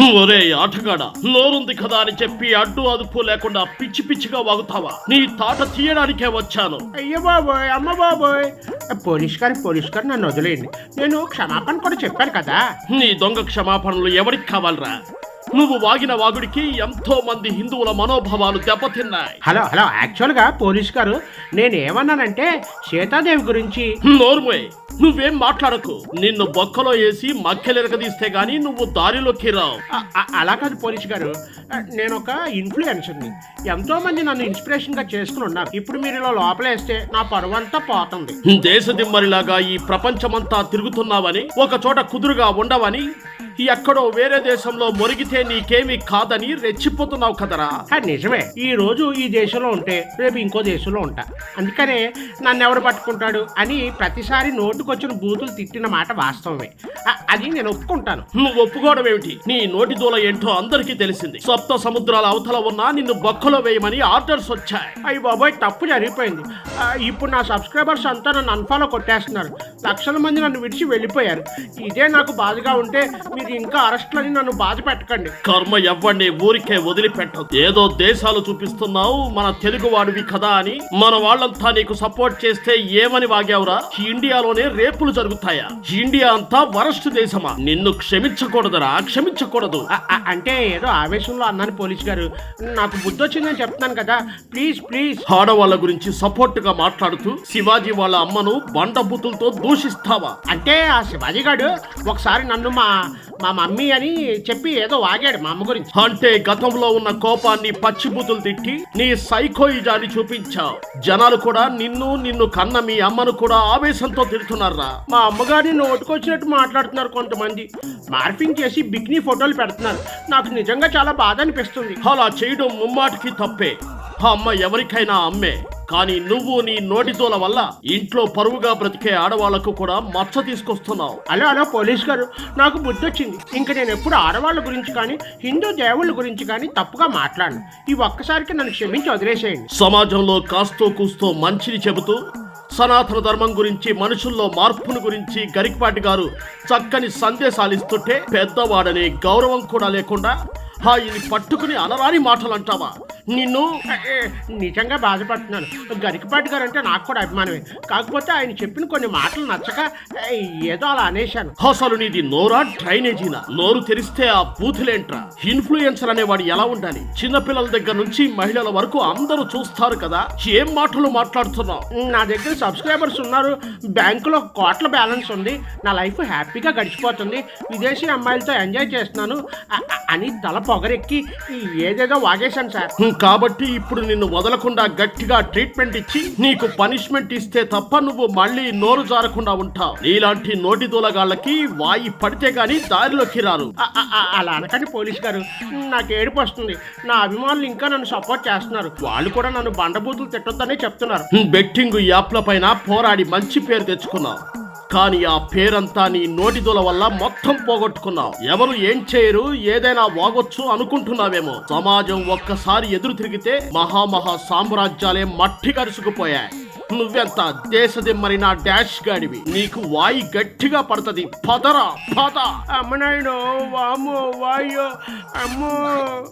ఒరే ఆటగాడ నోరుంది కదా అని చెప్పి అడ్డు అదుపు లేకుండా పిచ్చి పిచ్చిగా వాగుతావా? నీ తాట తీయడానికే వచ్చాను. అయ్యో బాబోయ్ అమ్మ బాబోయ్ పోలీస్ గారు పోలీస్ గారు నన్ను వదిలేయండి. నేను క్షమాపణ కూడా చెప్పాను కదా. నీ దొంగ క్షమాపణలు ఎవరికి కావాలరా? నువ్వు వాగిన వాగుడికి ఎంతో మంది హిందువుల మనోభావాలు దెబ్బతిన్నాయి. హలో హలో యాక్చువల్గా పోలీస్ గారు నేను ఏమన్నానంటే సీతాదేవి గురించి నోర్మోయ్ నువ్వేం మాట్లాడకు. నిన్ను బొక్కలో వేసి మక్కెలెరగదీస్తే గాని నువ్వు దారిలోకి రావు. అలా కాదు పోలీస్ గారు. నేను ఒక ఇన్ఫ్లుయెన్సర్ని. ఎంతో మంది నన్ను ఇన్స్పిరేషన్గా చేసుకుని ఉన్నారు. ఇప్పుడు మీరు ఇలా లోపలేస్తే నా పరువు అంతా పోతుంది. దేశదిమ్మరిలాగా ఈ ప్రపంచమంతా తిరుగుతున్నావని ఒక చోట కుదురుగా ఉండవని ఎక్కడో వేరే దేశంలో మొరిగితే నీకేమీ కాదని రెచ్చిపోతున్నావు కదరా. నిజమే. ఈ రోజు ఈ దేశంలో ఉంటే రేపు ఇంకో దేశంలో ఉంటా. అందుకనే నన్ను ఎవడు పట్టుకుంటాడు అని ప్రతిసారి నోటుకొచ్చిన బూతులు తిట్టిన మాట వాస్తవమే. అది నేను ఒప్పుకుంటాను. నువ్వు ఒప్పుకోవడం ఏమిటి? నీ నోటి దూల ఏంటో అందరికీ తెలిసింది. సప్త సముద్రాల అవతల ఉన్నా నిన్ను బొక్కలో వేయమని ఆర్డర్స్ వచ్చాయి. అయ్యి బాబోయ్ తప్పు జరిగిపోయింది. ఇప్పుడు నా సబ్స్క్రైబర్స్ అంతా నన్ను అన్ఫాలో కొట్టేస్తున్నారు. లక్షల మంది నన్ను విడిచి వెళ్ళిపోయారు. ఇదే నాకు బాధగా ఉంటే మీరు ఇంకా అరెస్ట్లని నన్ను బాధ పెట్టకండి. కర్మ ఎవ్వడిని ఊరికే వదిలిపెట్టదు. ఏదో దేశాలు చూపిస్తున్నావు మన తెలుగు వాడివి కదా అని. మన వాళ్ళంతా నీకు సపోర్ట్ చేస్తే ఏమని వాగావురా? ఇండియాలోనే రేపులు జరుగుతాయా? ఇండియా అంతా వరస్ట్ దేశమా? నిన్ను క్షమించకూడదురా క్షమించకూడదు. అంటే ఏదో ఆవేశంలో అన్నాను పోలీస్ గారు. నాకు బుద్ధి వచ్చిందని చెప్తున్నాను కదా. Please please. ఆడవాళ్ళ గురించి సపోర్ట్గా మాట్లాడుతూ శివాజీ వాళ్ళ అమ్మను బండబుతులతో దూషిస్తావా అంటే ఆ శివాజీ గారు ఒకసారి నన్ను మా మా మమ్మీ అని చెప్పి ఏదో వాగాడు మా అమ్మ గురించి. అంటే గతంలో ఉన్న కోపాన్ని పచ్చిబుతులు తిట్టి నీ సైకోయిజాన్ని చూపించావు. జనాలు కూడా నిన్ను నిన్ను కన్న మీ అమ్మను కూడా ఆవేశంతో తిడుతున్నారా? మా అమ్మగారిని నోటుకొచ్చినట్టు మాట్లాడుతున్నారు కొంతమంది. మార్ఫింగ్ చేసి బిక్నీ ఫోటోలు పెడుతున్నారు. నాకు నిజంగా చాలా బాధ అనిపిస్తుంది. అలా చేయడం ముమ్మాటికి తప్పే. ఆ అమ్మ ఎవరికైనా అమ్మే. కానీ నువ్వు నీ నోటితోల వల్ల ఇంట్లో పరువుగా బ్రతికే ఆడవాళ్ళకు కూడా మచ్చ తీసుకొస్తున్నావు. అలో అలో పోలీస్ గారు. నాకు బుద్ధి వచ్చింది ఇంకా నేను ఎప్పుడు ఆడవాళ్ళ గురించి కానీ హిందూ దేవుళ్ళ గురించి కానీ తప్పుగా మాట్లాడను. ఈ ఒక్కసారికి నన్ను క్షమించి వదిలేసేయండి. సమాజంలో కాస్తో కూస్తో మంచిని చెబుతూ సనాతన ధర్మం గురించి మనుషుల్లో మార్పును గురించి గరికపాటి గారు చక్కని సందేశాలు ఇస్తుంటే పెద్దవాడనే గౌరవం కూడా లేకుండా ఆయన్ని పట్టుకుని అనరాని మాటలు అంటావా నిన్ను నిజంగా బాధపడుతున్నాను. గరికపాటి గారు అంటే నాకు కూడా అభిమానమే. కాకపోతే ఆయన చెప్పిన కొన్ని మాటలు నచ్చక ఏదో అలా అనేశాను. అసలు నీది నోరా డ్రైనేజీనా? నోరు తెరిస్తే ఆ బూతులేంట్రా? ఇన్ఫ్లుయెన్సర్ అనేవాడు ఎలా ఉండాలి? చిన్నపిల్లల దగ్గర నుంచి మహిళల వరకు అందరూ చూస్తారు కదా? ఏం మాటలు మాట్లాడుతున్నావు? నా దగ్గర సబ్స్క్రైబర్స్ ఉన్నారు. బ్యాంకులో కోట్ల బ్యాలెన్స్ ఉంది. నా లైఫ్ హ్యాపీగా గడిచిపోతుంది. విదేశీ అమ్మాయిలతో ఎంజాయ్ చేస్తున్నాను. అని తల పొగరెక్కి ఏదేదో వాగేశాను సార్. కాబట్టి ఇప్పుడు నిన్ను వదలకుండా గట్టిగా ట్రీట్మెంట్ ఇచ్చి నీకు పనిష్మెంట్ ఇస్తే తప్ప నువ్వు మళ్ళీ నోరు జారకుండా ఉంటావు. నీలాంటి నోటి దూలగాళ్ళకి వాయి పడితే గాని దారిలోకి రారు అలా అనకండి పోలీస్ గారు. నాకు ఏడుపు వస్తుంది. నా అభిమానులు ఇంకా నన్ను సపోర్ట్ చేస్తున్నారు. వాళ్ళు కూడా నన్ను బండబూతులు తిట్టొద్దనే చెప్తున్నారు. బెట్టింగ్ యాప్ల పైన పోరాడి మంచి పేరు తెచ్చుకున్నావు. కానీ ఆ పేరంతా నీ నోటిదోల వల్ల మొత్తం పోగొట్టుకున్నావు. ఎవరు ఏం చేయరు ఏదైనా వాగొచ్చు అనుకుంటున్నావేమో. సమాజం ఒక్కసారి ఎదురు తిరిగితే మహామహా సామ్రాజ్యాలే మట్టి కరుసుకుపోయాయి. నువ్వెంత నా డాష్ గాడివి? నీకు వాయి గట్టిగా పడుతుంది. పదరా పద. అమ్మనాయుడు వామో వాయో అమ్మో.